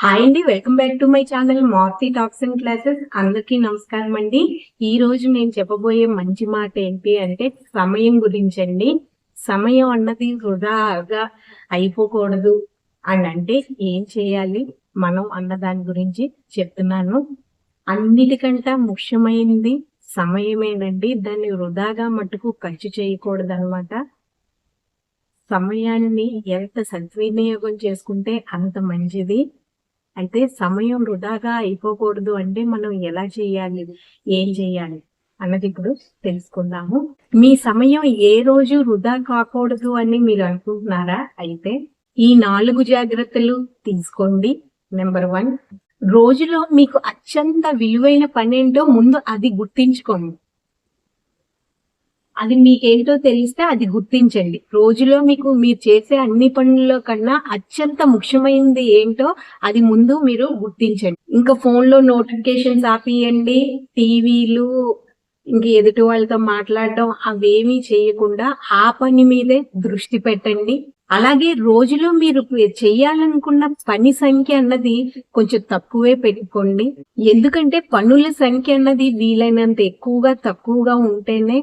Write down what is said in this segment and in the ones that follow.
Hi అండి welcome back to my channel Marthi talks and classes అందరికీ నమస్కారం అండి. ఈ రోజు నేను చెప్పబోయే మంచి మాట ఏంటి అంటే సమయం గురించి అండి సమయం అన్నది వృధాగా అయిపోకూడదు అని అంటే ఏం చేయాలి? మనం అన్న దాని గురించి చెప్తున్నాను. అన్నిటికంటే ముఖ్యమైనది సమయమేనండి. దాన్ని వృధాగా మటుకు ఖర్చు చేయకూడదు అనమాట సమయాన్ని ఎంత సద్వినియోగం చేసుకుంటే అంత మంచిది. అయితే సమయం వృధాగా అయిపోకూడదు అంటే మనం ఎలా చేయాలి? ఏం చేయాలి? అన్నది ఇప్పుడు తెలుసుకుందాము. మీ సమయం ఏ రోజు వృధా కాకూడదు అని మీరు అనుకుంటున్నారా? అయితే ఈ నాలుగు జాగ్రత్తలు తీసుకోండి. నెంబర్ వన్ రోజులో మీకు అత్యంత విలువైన పని ఏంటో ముందు అది గుర్తించుకోండి. అది మీకేంటో తెలిస్తే అది గుర్తించండి. రోజులో మీకు మీరు చేసే అన్ని పనుల్లో కన్నా అత్యంత ముఖ్యమైనది ఏంటో అది ముందు మీరు గుర్తించండి. ఇంకా ఫోన్లో నోటిఫికేషన్స్ ఆపియండి. టీవీలు ఇంక ఎదుటి వాళ్ళతో మాట్లాడడం అవేమీ చేయకుండా ఆ పని మీదే దృష్టి పెట్టండి. అలాగే రోజులో మీరు చేయాలనుకున్న పని సంఖ్య అన్నది కొంచెం తక్కువే పెట్టుకోండి. ఎందుకంటే పనుల సంఖ్య అన్నది వీలైనంత ఎక్కువగా తక్కువగా ఉంటేనే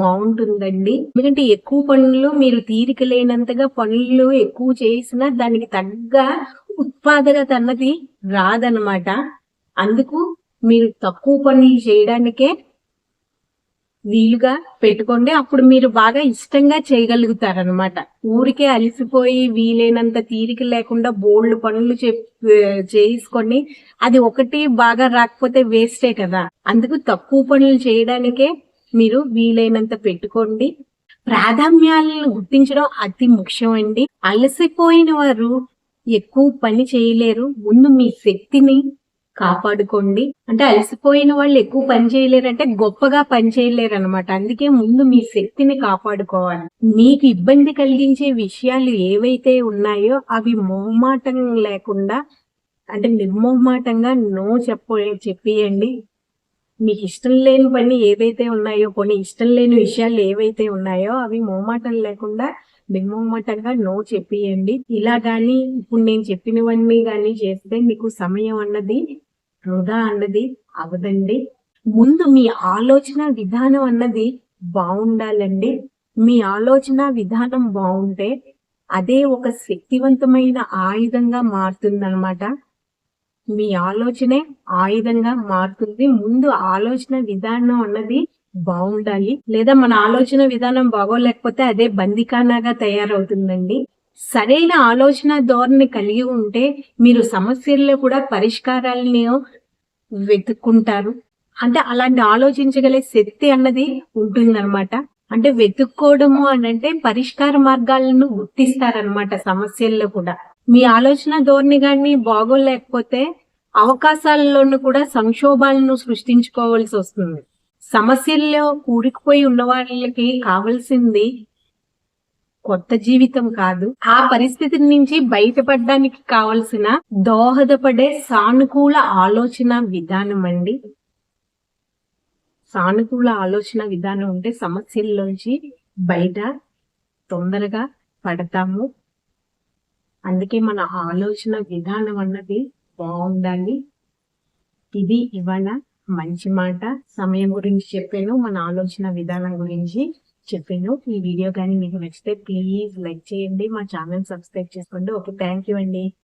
బాగుంటుందండి. ఎందుకంటే ఎక్కువ పనులు మీరు తీరిక లేనంతగా పనులు ఎక్కువ చేసినా దానికి తగ్గ ఉత్పాదకత అన్నది రాదనమాట అందుకు మీరు తక్కువ పనులు చేయడానికే వీలుగా పెట్టుకోండి. అప్పుడు మీరు బాగా ఇష్టంగా చేయగలుగుతారనమాట ఊరికే అలిసిపోయి వీలైనంత తీరిక లేకుండా బోల్డ్ పనులు చేసుకొని అది ఒకటి బాగా రాకపోతే వేస్టే కదా. అందుకు తక్కువ పనులు చేయడానికే మీరు వీలైనంత పెట్టుకోండి. ప్రాధాన్యాలను గుర్తించడం అతి ముఖ్యం అండి అలసిపోయిన వారు ఎక్కువ పని చేయలేరు. ముందు మీ శక్తిని కాపాడుకోండి. అంటే అలసిపోయిన వాళ్ళు ఎక్కువ పని చేయలేరు అంటే గొప్పగా పని చేయలేరు అనమాట అందుకే ముందు మీ శక్తిని కాపాడుకోవాలి. మీకు ఇబ్బంది కలిగించే విషయాలు ఏవైతే ఉన్నాయో అవి మొహమాటం లేకుండా అంటే నిర్మోహమాటంగా నో చెప్ప చెప్పియండి. మీకు ఇష్టం లేని పని ఏదైతే ఉన్నాయో కొన్ని ఇష్టం లేని విషయాలు ఏవైతే ఉన్నాయో అవి మోమాటం లేకుండా నిర్మోమాటంగా నో చెప్పియండి. ఇలా కానీ ఇప్పుడు నేను చెప్పినవన్నీ కానీ చేస్తే మీకు సమయం అన్నది వృధా అన్నది అవదండి ముందు మీ ఆలోచన విధానం అన్నది బాగుండాలండి. మీ ఆలోచన విధానం బాగుంటే అదే ఒక శక్తివంతమైన ఆయుధంగా మారుతుందన్నమాట. మీ ఆలోచనే ఆయుధంగా మారుతుంది. ముందు ఆలోచన విధానం అన్నది బాగుండాలి. లేదా మన ఆలోచన విధానం బాగోలేకపోతే అదే బందికానాగా తయారవుతుందండి. సరైన ఆలోచన ధోరణి కలిగి ఉంటే మీరు సమస్యల్లో కూడా పరిష్కారాలని వెతుక్కుంటారు. అంటే అలాంటి ఆలోచించగలే శక్తి అన్నది ఉంటుందన్నమాట. అంటే వెతుక్కోవడము అని అంటే పరిష్కార మార్గాలను గుర్తిస్తారనమాట సమస్యల్లో కూడా. మీ ఆలోచన ధోరణి కానీ బాగోలేకపోతే అవకాశాలలోనూ కూడా సంక్షోభాలను సృష్టించుకోవాల్సి వస్తుంది. సమస్యల్లో కూడికిపోయి ఉన్న వాళ్ళకి కావలసింది కొత్త జీవితం కాదు. ఆ పరిస్థితి నుంచి బయటపడడానికి కావలసిన దోహదపడే సానుకూల ఆలోచన విధానం అండి. సానుకూల ఆలోచన విధానం ఉంటే సమస్యల్లోంచి బయట తొందరగా పడతాము. అందుకే మన ఆలోచన విధానం అన్నది బాగుండాలి ఇది ఇవాళ మంచి మాట. సమయం గురించి చెప్పాను మన ఆలోచన విధానం గురించి చెప్పాను. ఈ వీడియో కానీ మీకు నచ్చితే ప్లీజ్ లైక్ చేయండి మా ఛానల్ సబ్స్క్రైబ్ చేసుకోండి. ఓకే థ్యాంక్ యూ అండి.